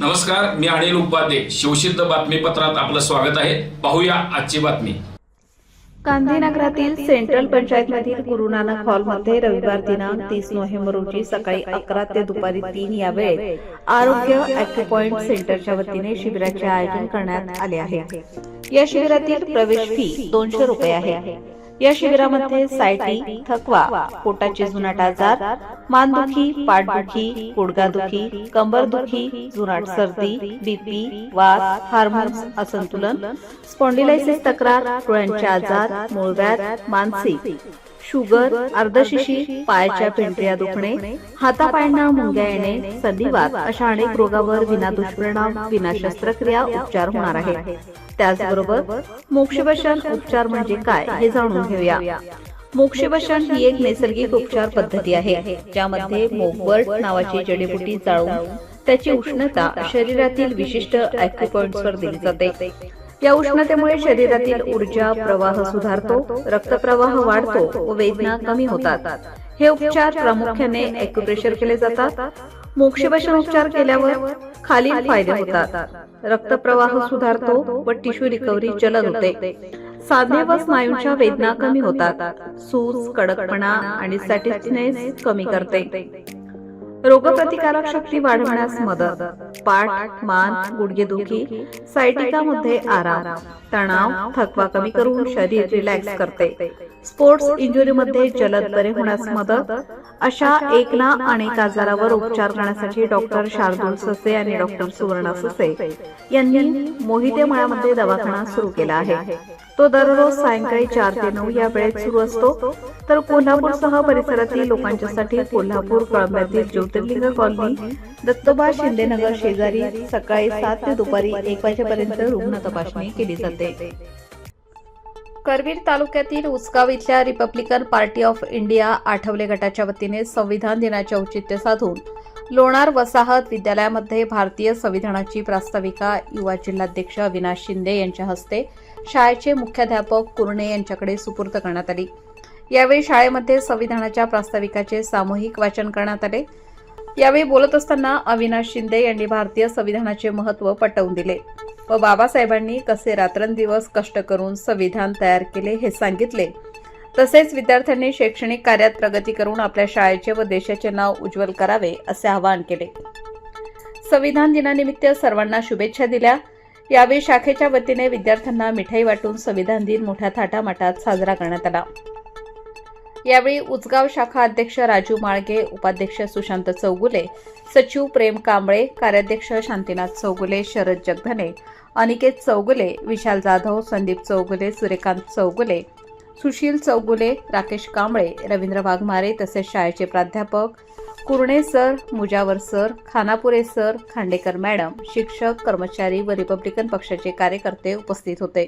नमस्कार मी अनिल उपाध्ये. शिवसिद्ध बातमीपत्रात आपलं स्वागत आहे. पाहूया आजची बातमी. गांधीनगरातील सेंट्रल पंचायतमधील गुरु नानक हॉलमध्ये रविवार दिनांक तीस नोव्हेंबर रोजी सकाळी अकरा ते दुपारी तीन या वेळेत आरोग्य अॅक्युपॉइंट सेंटरच्या वतीने शिबिराचे आयोजन करण्यात आले आहे. या शिबिरातील प्रवेश फी दोनशे रुपये आहे. या शिबिरामध्ये सायटी थकवा पोटाचे जुनाट आजार मानदुखी पाठदुखी गुडघादुखी कंबरदुखी जुनाट सर्दी बीपी वास हार्मोन्स असंतुलन स्पॉन्डिलायसिस तक्रार डोळ्यांचे आजार मूळव्याध मानसिक. शुगर अर्धशिशी पायाच्या पिंपऱ्या दुखणे हातापायांना मुंग्या येणे संधिवात अशा अनेक रोगावर विना दुष्परिणाम विना शस्त्रक्रिया उपचार होणार आहे. त्याचबरोबर मोक्षवशन उपचार म्हणजे काय हे जाणून घेऊया. मोक्षवशन ही एक नैसर्गिक उपचार पद्धती आहे ज्यामध्ये मोगवर्ट नावाची जडीबुटी जाळून त्याची उष्णता शरीरातील विशिष्ट वर दिली जाते. या उष्णतेमुळे शरीरातील ऊर्जा प्रवाह सुधारतो रक्तप्रवाह वाढतो व वेदना कमी होतात. हे उपचार प्रामुख्याने एक्युप्रेशर केले जातात. मोक्षवशन उपचार केल्यावर खालील फायदे होतात. रक्तप्रवाह सुधारतो व टिश्यू रिकव्हरी जलद होते. साधने व स्नायूंच्या वेदना कमी होतात. सूज कडकपणा आणि सॅटिस्नेस कमी करते. रोगप्रतिकारक शक्ती वाढवण्यास मदत. पाठ मान गुडघेदुखी सायटिकामध्ये आराम तणाव थकवा कमी करून शरीर रिलॅक्स करते. स्पोर्ट्स इंजुरीमध्ये जलद बरे होण्यास मदत अशा एक ना अनेक आजारावर उपचार करण्यासाठी डॉक्टर शार्दूल ससे आणि डॉक्टर सुवर्णा ससे यांनी मोहिते मळ्यामध्ये दवाखाना सुरू केला आहे. तो दररोज सायंकाळी चार ते नऊ या वेळेत सुरू असतो. तर कोल्हापूरसह परिसरातील लोकांच्यासाठी कोल्हापूर कळंब्यातील ज्योतिर्लिंग कॉलनी दत्तोबा शिंदेनगर शेजारी सकाळी सात ते दुपारी एक वाजेपर्यंत रुग्ण तपासणी केली जाते. करवीर तालुक्यातील उसगाव इथल्या republican party of India Athawale गटाच्या वतीने संविधान दिनाचे औचित्य साधून लोणार वसाहत विद्यालयामध्ये भारतीय संविधानाची प्रास्ताविका युवा जिल्हाध्यक्ष अविनाश शिंदे यांच्या हस्ते शाळेचे मुख्याध्यापक कुर्णे यांच्याकडे सुपूर्द करण्यात आली. यावेळी शाळेमध्ये संविधानाच्या प्रास्ताविकाचे सामूहिक वाचन करण्यात आले. यावेळी बोलत असताना अविनाश शिंदे यांनी भारतीय संविधानाचे महत्त्व पटवून दिले. व बाबासाहेबांनी कसे रात्रंदिवस कष्ट करून संविधान तयार केले हे सांगितले. तसेच विद्यार्थ्यांनी शैक्षणिक कार्यात प्रगती करून आपल्या शाळेचे व देशाचे नाव उज्ज्वल करावे असे आवाहन केले. संविधान दिनानिमित्त सर्वांना शुभेच्छा दिल्या. यावेळी शाखेच्या वतीने विद्यार्थ्यांना मिठाई वाटून संविधान दिन मोठ्या थाटामाटात साजरा करण्यात आला. यावेळी उचगाव शाखा अध्यक्ष राजू माळगे उपाध्यक्ष सुशांत चौगुले सचिव प्रेम कांबळे कार्याध्यक्ष शांतीनाथ चौगुले शरद जगधने अनिकेत चौगुले विशाल जाधव संदीप चौगुले सूर्यकांत चौगुले सुशील चौगुले राकेश कांबळे रवींद्र वाघमारे तसेच शाळेचे प्राध्यापक Kurne sir Mujawar sir Khanapure sir Khandekar madam शिक्षक कर्मचारी व रिपब्लिकन पक्षाचे कार्यकर्ते उपस्थित होते.